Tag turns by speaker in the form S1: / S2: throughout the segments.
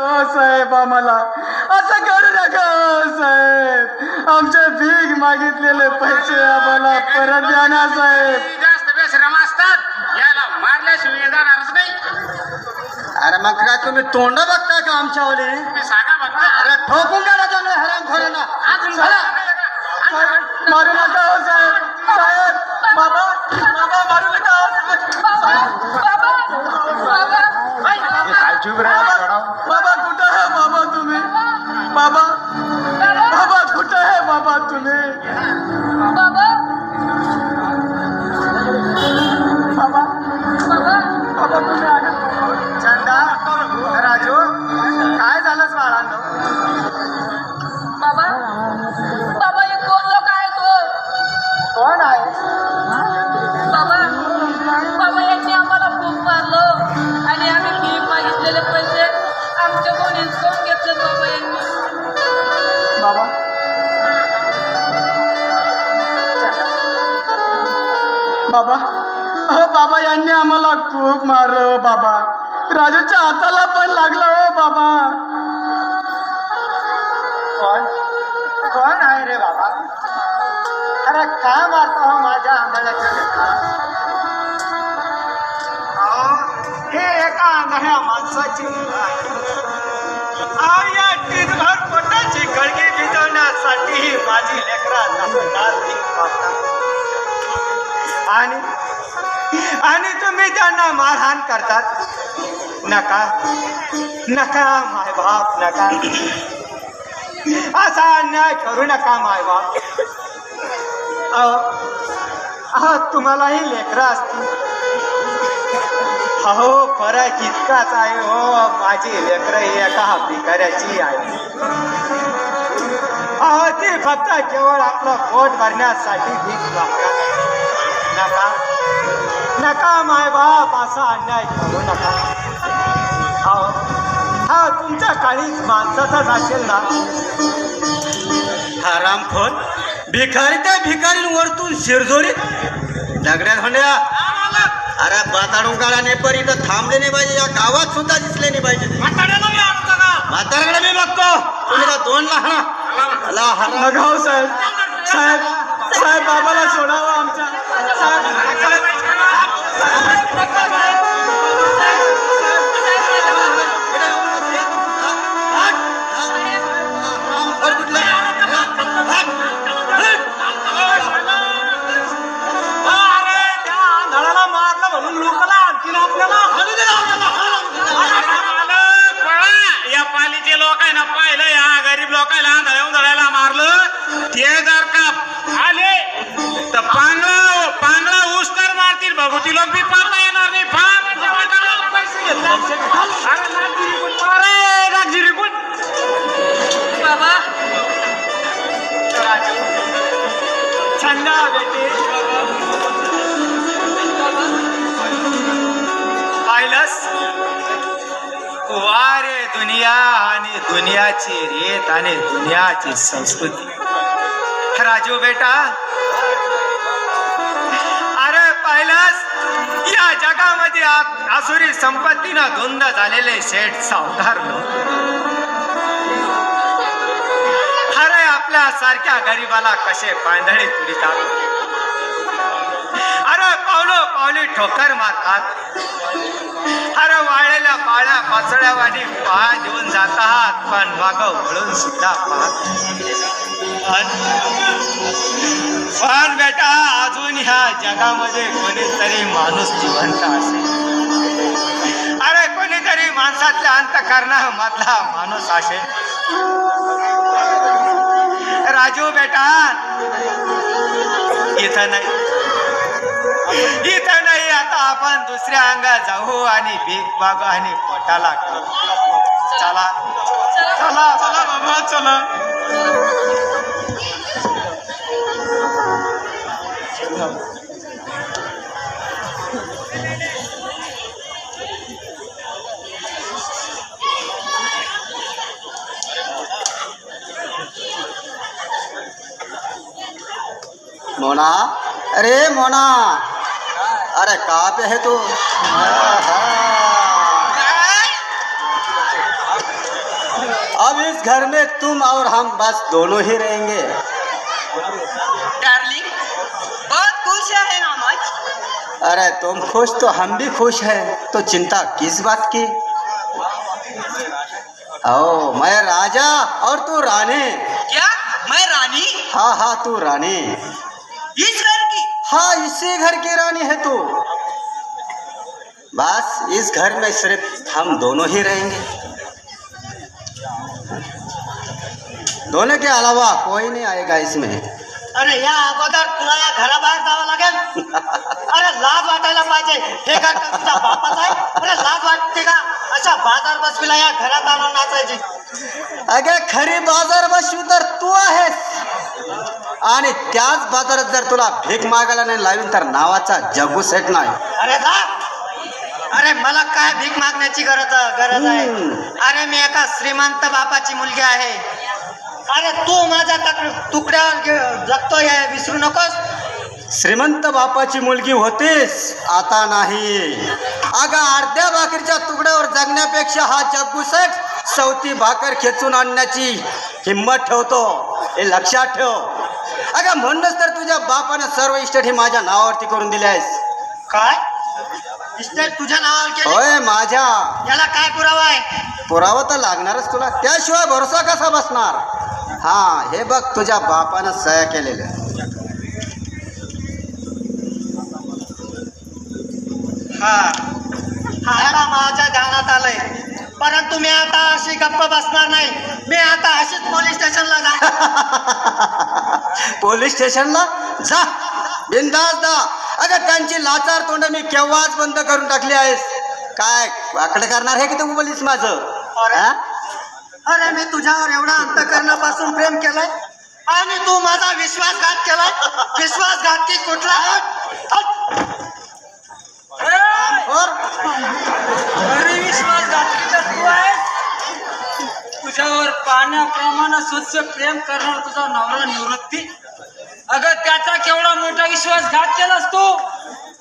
S1: साहेब आम्हाला. असं करू नका साहेब. आमचे भीक मागितलेले पैसे आम्हाला परत द्या ना साहेब.
S2: जास्त बेश्रम असतात याला मारल्याशिवाय जाणारच नाही.
S1: अरे मग काय तुम्ही तोंड बघताय का आमच्यावाले?
S2: तुम्ही सांगा फक्त.
S1: अरे ठोकून काढा त्याने हराम खोरांना
S2: अजून
S1: चला. मारू नका हो साहेब. राजू काय झालंच बाळांनो?
S3: बाबा बाबा कोण लोक आहे तो?
S1: कोण आहे?
S3: बाबा बाबा यांनी आम्हाला खूप मारलं. आणि आम्ही भीक मागितलेले पैसे आमच्या कोणी बाबा यांनी.
S1: बाबा. बाबा. बाबा यांनी आम्हाला खूप मारलं बाबा. राजूच्या हाताला पण लागलं हो बाबा. कोण? कोण आहे रे बाबा? अरे काय मारता हो माझ्या आंधळ्याच्या हो? हे? एका आंधळ्या माणसाची आ, या टीनभर पोटाची गळगी भिजवण्यासाठी माझी लेकरा आणि आणि तुम्ही त्यांना मारहाण करतात? नका नका माय बाप नका. असा अन्याय करू नका माय बाप. अहो तुम्हालाही लेकरं असतील. अहो फरक इतकाच आहे हो माझी लेकरं ही एका भिकाऱ्याची आहे. अहो ती फक्त केवळ आपलं पोट भरण्यासाठी भीक मागतात. नका. नका माय बाप असा अन्याय करू नका. अहो हा तुमच्या काळीच माणसाचाच असेल ना? हरामखोर भिकारी त्या भिकारी वरतून शिरजोरी. दगड्यात होण्या अरे नाही पण इथं थांबले नाही पाहिजे. या गावात सुद्धा दिसले नाही पाहिजे
S2: का?
S1: म्हाताऱ्याकडे मी बघतो. तुम्ही त्या दोन लहान. बघाव साहेब. साहेब साहेब बाबाला सोडावं आमच्या.
S2: अरे त्या आंधळाला मारलं म्हणून लोकांना या पालीचे लोक आहे ना पाहिलं या गरीब लोकांना आंधळ्या उंधळ्याला मारलं. ते भगवती लोक बी पाहता येणार नाही. नागजिरी कोण
S3: बाबा.
S1: छंद बेटे. पाहिलंस? वारे दुनिया आणि दुनियाची रेत आणि दुनियाची संस्कृती. राजू बेटा जगामध्ये आसुरी संपत्तीनं धुंद झालेले शेठ सावधार लोक. अरे आपल्या सारख्या गरीबाला कसे पांधळे तुरितात? पावलो पावली ठोकर मारतात. अरे वाळलेल्या पाळ्या पाचळ्यावानी पाळा देऊन जात आहात पण माग वळून सुद्धा पाहत पण पण बेटा अजून ह्या जगामध्ये कोणीतरी माणूस जिवंत असेल. अरे कोणीतरी माणसातल्या अंतकरणा मधला माणूस असेल. राजू बेटा इथं नाही. दुसऱ्या अंगात जाऊ आणि भीक मागू आणि पोटाला खाऊ. चला. चला चला बाबा चला. मोना? अरे मोना! अरे कहाँ पे है तू।
S4: अब इस घर में तुम और हम बस दोनों ही रहेंगे।
S3: डार्लिंग बहुत खुश है हम आज।
S4: अरे तुम खुश तो हम भी खुश हैं। तो चिंता किस बात की? ओ मैं राजा और तू रानी।
S3: क्या? मैं रानी?
S4: हाँ हाँ तू रानी।
S3: इस
S4: हाँ इसी घर की रानी है तू। बस इस घर में सिर्फ़ हम दोनों ही रहेंगे। दोनों के अलावा कोई नहीं आएगा इसमें।
S5: अरे या अगोदर तुला या घराबाहेर जावं लागेल अरे लाज वाटायला पाहिजे। हे घर का तुझ्या बापाचं आहे अरे लाज वाटते का? अशा बाज़ार बसवीला या घरात आणून नाचायची।
S4: अगे खरी बाज़ार बसवी तर तू आहेस। आणि त्याच बाजारात जर तुला भीक मागायला नाही लावीन तर नावाचा जगू सेट नाही.
S5: अरे जा अरे मला काय भीक मागण्याची गरज गरज आहे. अरे मी एका श्रीमंत बापाची मुलगी आहे. अरे तू माझ्या तक- तुकड्यावर जगतोय हे विसरू नकोस.
S4: श्रीमंत बापाची मुलगी होतीस आता नाही. अगं अर्ध्या भाकरीच्या तुकड्यावर जगण्यापेक्षा हा सेठ चौथी भाकर खेचून आणण्याची हिंमत ठेवतो. हे लक्षात ठेव. अगं म्हणूनच तर तुझ्या बापानं सर्व इष्ट हे माझ्या नावावरती करून दिले आहेस.
S5: काय? इस्टेट तुझ्या नावावर केली?
S4: होय माझ्या.
S5: याला काय पुरावा आहे?
S4: पुरावा तर लागणारच तुला. त्याशिवाय भरोसा कसा बसणार? हा हे बघ तुझ्या बापानं सह्या केलेल्या.
S5: हा. हा आता माझ्या ध्यानात आलंय. परंतु मी आता अशी गप्प बसणार नाही. मी आता अशीच पोलीस स्टेशनला जा.
S4: पोलीस स्टेशनला जा. बिंदास जा. अगं त्यांची लाचार तोंड मी केव्हाच बंद करून टाकली आहेस? काय वाकडं करणार आहे की तू पोलीस माझं? हा?
S5: अरे मी तुझ्यावर एवढा अंतकरणापासून प्रेम केलंय. आणि तू माझा विश्वासघात केलाय. विश्वासघात की कुठला?
S4: और
S6: अरे विश्वासघातकी तर तू आहेस. तुझ्यावर पाण्याप्रमाणे स्वच्छ प्रेम करणार तुझा नवरा निवृत्ती. अगं त्याचा केवढा मोठा विश्वासघात केलास तू?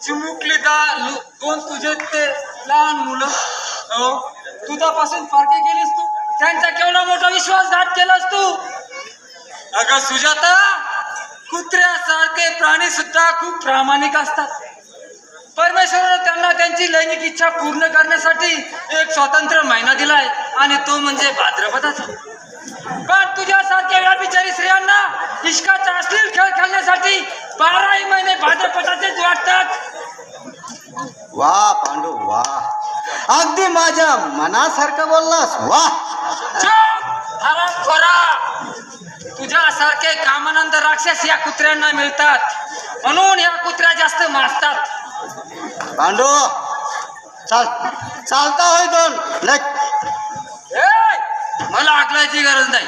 S6: चिमुकली दा दोन तुझे ते लहान मुलं. हो? दुधापासून फारके केलीस तू? त्यांचा केवढा मोठा विश्वासघात केलास तू? अगं सुजाता कुत्र्यासारखे प्राणी सुद्धा खूप प्रामाणिक असतात. परमेश्वरानं त्यांना त्यांची लैंगिक इच्छा पूर्ण करण्यासाठी एक स्वतंत्र महिना दिलाय आणि तो म्हणजे भाद्रपदाचा. पण तुझ्यासारख्या या बिचारी स्त्रियांना इश्काचा अश्लील खेळ खेळण्यासाठी बाराही महिने भाद्रपदाचेच वाटतात.
S4: वा पांडू वा. अगदी माझ्या मनासारखं बोललास वा.
S6: तुझ्यासारखे कामानंद राक्षस या कुत्र्यांना मिळतात. म्हणून या कुत्र्या जास्त माजतात
S4: पांडू चाल चालता होय दोन. लेक
S6: ए, मला आकलायची गरज नाही.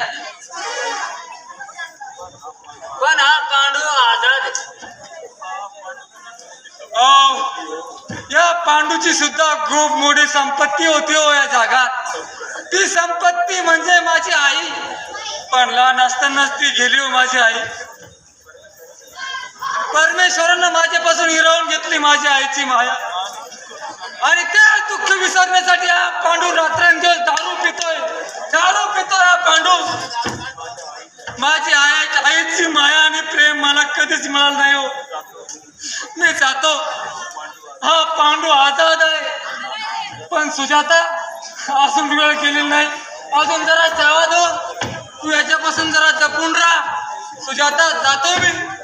S6: पण हा पांडू आजाद या पांडूची सुद्धा खूप मोठी संपत्ती होती हो या जगात. ती संपत्ती म्हणजे माझी आई. पण लहान असतानाच ती गेली हो माझी आई. परमेश्वरानं माझ्यापासून हिरावून घेतली माझ्या आईची माया. आणि ते दुःख विसरण्यासाठी हा पांडू रात्रंदिवस दारू पितोय. दारू पितोय हा पांडू. माझी आई आईची माया आणि प्रेम मला कधीच मिळालं नाही हो. मी जातो. हा पांडू आझाद आहे. पण सुजाता अजून वेळ गेलेली नाही. अजून जरा जावा दो तू याच्यापासून जरा जपून राहा. सुजाता जातो मी.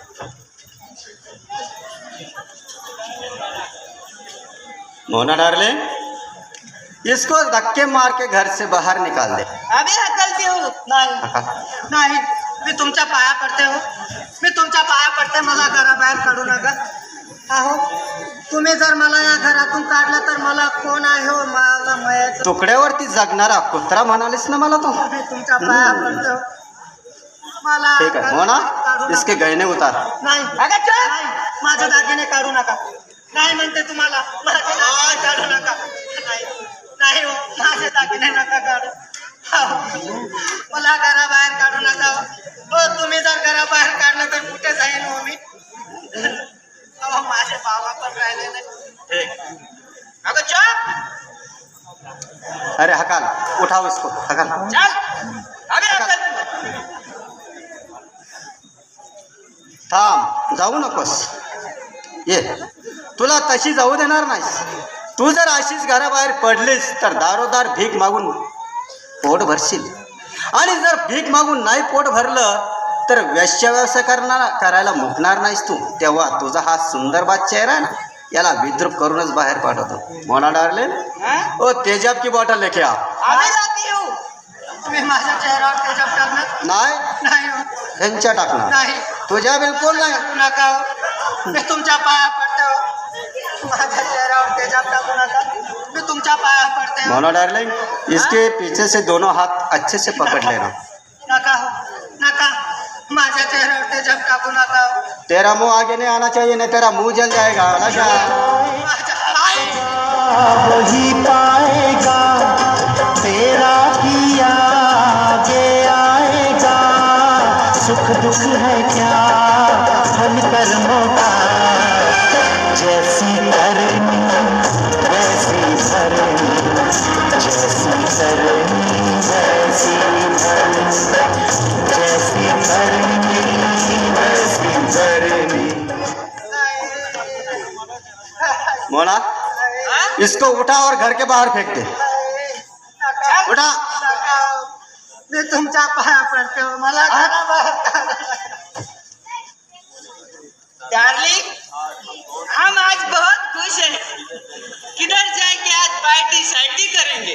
S4: मोना डार्लिंग इसको धक्के मार के घर से बाहर निकाल दे।
S5: अभी हकलती हो। नाही। नाही। मी तुमच्या पाया पडते हो। मी तुमच्या पाया पडते मला घराबाहेर काढू नका अहो तुम्ही जर मला या घरातून काढलं तर मला कोण आहे हो? मला मयाचं
S4: तुकड्यावरती जगणारा कुत्रा म्हणालीस ना मला तू।
S5: मी तुमच्या पाया पडते हो। मला
S4: ठीक आहे मोना इसके गहने उतार।
S5: नाही। नाही, माझे दागिने काढू नका। नाही म्हणते तुम्हाला. माझे दागिने काढू नका. नाही. नाही हो माझे दागिने नका काढू. हो, मला घराबाहेर काढू नका हो. हो तुम्ही जर घराबाहेर काढलं तर कुठे जाईन हो मी? हो माझे बाबा पण राहिले नाही.
S4: ठीक.
S5: अगं चुप
S4: अरे हकाल. उठाओ इसको. हकल.
S6: चल. अबे अबे
S4: थांब. जाऊ नकोस. ये. तुला तशी जाऊ देणार नाहीस. तू जर अशीच घराबाहेर पडलीस तर दारोदार भीक मागून पोट भरशील. आणि जर भीक मागून नाही पोट भरलं तर व्यस्य व्यवसाय करणार करायला मुकणार नाहीस तू. तेव्हा तुझा हा सुंदर बाद चेहरा आहे ना याला विद्रूप करूनच बाहेर पाठवतो. मोना डारले ओ तेजाब की बॉटल लेके नाही.
S5: हो.
S4: ह्यांच्या टाकणार.
S5: नाही.
S4: तुझ्या बिलकुल नाही.
S5: हो. तुमच्या पाया पडते. माझ्या चेहऱ्यावर तेजाब टाकू नका मी तुमच्या पाया पडते
S4: मोना डार्लिंग इसके पीछे से दोनों हाथ अच्छे से पकड़ लेना तेरा मुँह आगे नहीं आना चाहिए, नहीं तेरा मुँह जल जाएगा
S7: वही पाएगा तेरा किया? आगे आएगा सुख दुख है क्या? कर्मों का जैसी
S4: मोना इसको उठा और घर के बाहर फेंक दे उठा
S5: तुम हो. पडते हो. मला
S8: डार्लिंग हम आज बहुत खुश हैं किधर जाएँगे आज पार्टी शार्टी करेंगे